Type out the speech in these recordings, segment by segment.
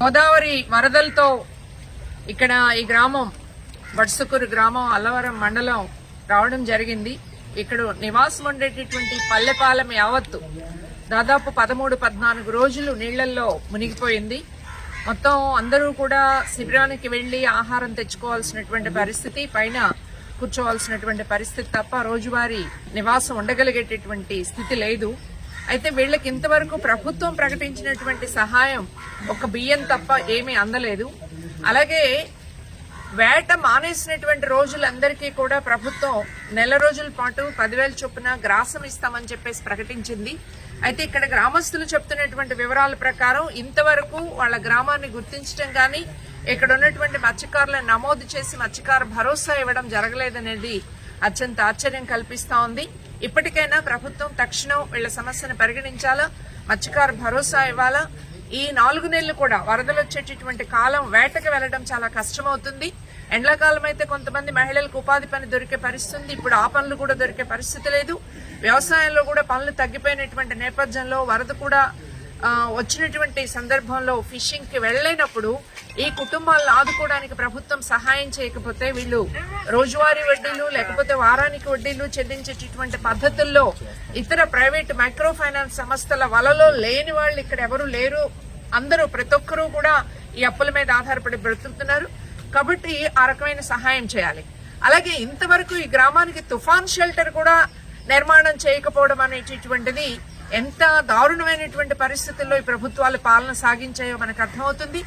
గోదావరి వరదలతో ఇక్కడ ఈ గ్రామం బడ్సుకూరు గ్రామం అల్లవరం మండలం రావడం జరిగింది. ఇక్కడ నివాసం ఉండేటటువంటి పల్లెపాలెం యావత్తు దాదాపు పదమూడు పద్నాలుగు రోజులు నీళ్ళల్లో మునిగిపోయింది. మొత్తం అందరూ కూడా శిబిరానికి వెళ్ళి ఆహారం తెచ్చుకోవాల్సినటువంటి పరిస్థితి పైన కూర్చోవాల్సినటువంటి పరిస్థితి తప్ప రోజువారీ నివాసం ఉండగలిగేటటువంటి స్థితి లేదు. అయితే వీళ్ళకి ఇంతవరకు ప్రభుత్వం ప్రకటించినటువంటి సహాయం ఒక బియ్యం తప్ప ఏమీ అందలేదు. అలాగే వేట మానేసినటువంటి రోజులందరికీ కూడా ప్రభుత్వం నెల రోజుల పాటు పదివేల చొప్పున గ్రాసం ఇస్తామని చెప్పేసి ప్రకటించింది. అయితే ఇక్కడ గ్రామస్తులు చెప్తున్నటువంటి వివరాల ప్రకారం ఇంతవరకు వాళ్ళ గ్రామాన్ని గుర్తించడం కానీ ఇక్కడ ఉన్నటువంటి మత్స్యకారులను నమోదు చేసి మత్స్యకార భరోసా ఇవ్వడం జరగలేదనేది అత్యంత ఆశ్చర్యం కల్పిస్తా ఉంది. ఇప్పటికైనా ప్రభుత్వం తక్షణం వీళ్ళ సమస్యను పరిగణించాలా? మత్స్యకారు భరోసా ఇవ్వాలా? ఈ నాలుగు నెలలు కూడా వరదలు వచ్చేటటువంటి కాలం వేటకి వెళ్ళడం చాలా కష్టమవుతుంది. ఎండాకాలం అయితే కొంతమంది మహిళలకు ఉపాధి పని దొరికే పరిస్థితి ఇప్పుడు ఆ పనులు కూడా దొరికే పరిస్థితి లేదు. వ్యవసాయంలో కూడా పనులు తగ్గిపోయినటువంటి నేపథ్యంలో వరద కూడా వచ్చినటువంటి సందర్భంలో ఫిషింగ్కి వెళ్ళలేనప్పుడు ఈ కుటుంబాలను ఆదుకోవడానికి ప్రభుత్వం సహాయం చేయకపోతే వీళ్ళు రోజువారీ వడ్డీలు లేకపోతే వారానికి వడ్డీలు చెల్లించేటటువంటి పద్ధతుల్లో ఇతర ప్రైవేట్ మైక్రో ఫైనాన్స్ సంస్థల వలలో లేని వాళ్ళు ఇక్కడ ఎవరు లేరు. అందరూ ప్రతి ఒక్కరూ కూడా ఈ అప్పుల మీద ఆధారపడి బ్రతుకుతున్నారు. కాబట్టి ఆ రకమైన సహాయం చేయాలి. అలాగే ఇంతవరకు ఈ గ్రామానికి తుఫాన్ షెల్టర్ కూడా నిర్మాణం చేయకపోవడం అనేటటువంటిది ఎంత దారుణమైనటువంటి పరిస్థితుల్లో ఈ ప్రభుత్వాలు పాలన సాగించాయో మనకు అర్థమవుతుంది.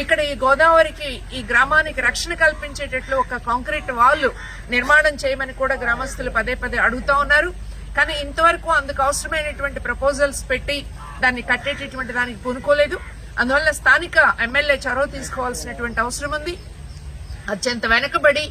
ఇక్కడ ఈ గోదావరికి ఈ గ్రామానికి రక్షణ కల్పించేటట్లు ఒక కాంక్రీట్ వాల్ నిర్మాణం చేయమని కూడా గ్రామస్తులు పదే పదే అడుగుతా ఉన్నారు. కానీ ఇంతవరకు అందుకు అవసరమైనటువంటి ప్రపోజల్స్ పెట్టి దాన్ని కట్టేటటువంటి దానికి పూనుకోలేదు. అందువల్ల స్థానిక ఎమ్మెల్యే చొరవ తీసుకోవాల్సినటువంటి అవసరం ఉంది. అత్యంత వెనుకబడి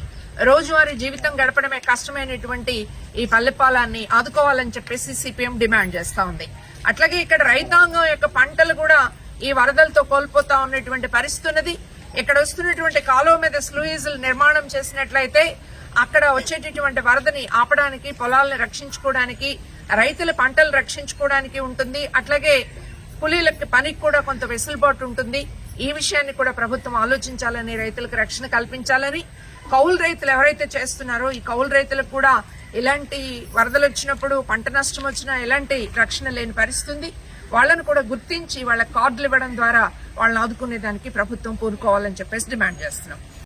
రోజువారీ జీవితం గడపడమే కష్టమైనటువంటి ఈ పల్లెపాలాన్ని ఆదుకోవాలని చెప్పేసి సిపిఎం డిమాండ్ చేస్తా ఉంది. అట్లాగే ఇక్కడ రైతాంగం యొక్క పంటలు కూడా ఈ వరదలతో కోల్పోతా ఉన్నటువంటి పరిస్థితి ఉన్నది. ఇక్కడ వస్తున్నటువంటి కాలువ మీద స్లూయిజులు నిర్మాణం చేసినట్లయితే అక్కడ వచ్చేటటువంటి వరదని ఆపడానికి పొలాలను రక్షించుకోవడానికి రైతుల పంటలు రక్షించుకోవడానికి ఉంటుంది. అట్లాగే కూలీలకి పనికి కూడా కొంత వెసులుబాటు ఉంటుంది. ఈ విషయాన్ని కూడా ప్రభుత్వం ఆలోచించాలని రైతులకు రక్షణ కల్పించాలని కౌలు రైతులు ఎవరైతే చేస్తున్నారో ఈ కౌలు రైతులకు కూడా ఇలాంటి వరదలు వచ్చినప్పుడు పంట నష్టం వచ్చినా ఎలాంటి రక్షణ లేని పరిస్థితుంది. వాళ్ళను కూడా గుర్తించి వాళ్ళ కార్డులు ఇవ్వడం ద్వారా వాళ్ళని ఆదుకునే దానికి ప్రభుత్వం పూనుకోవాలని చెప్పేసి డిమాండ్ చేస్తున్నాం.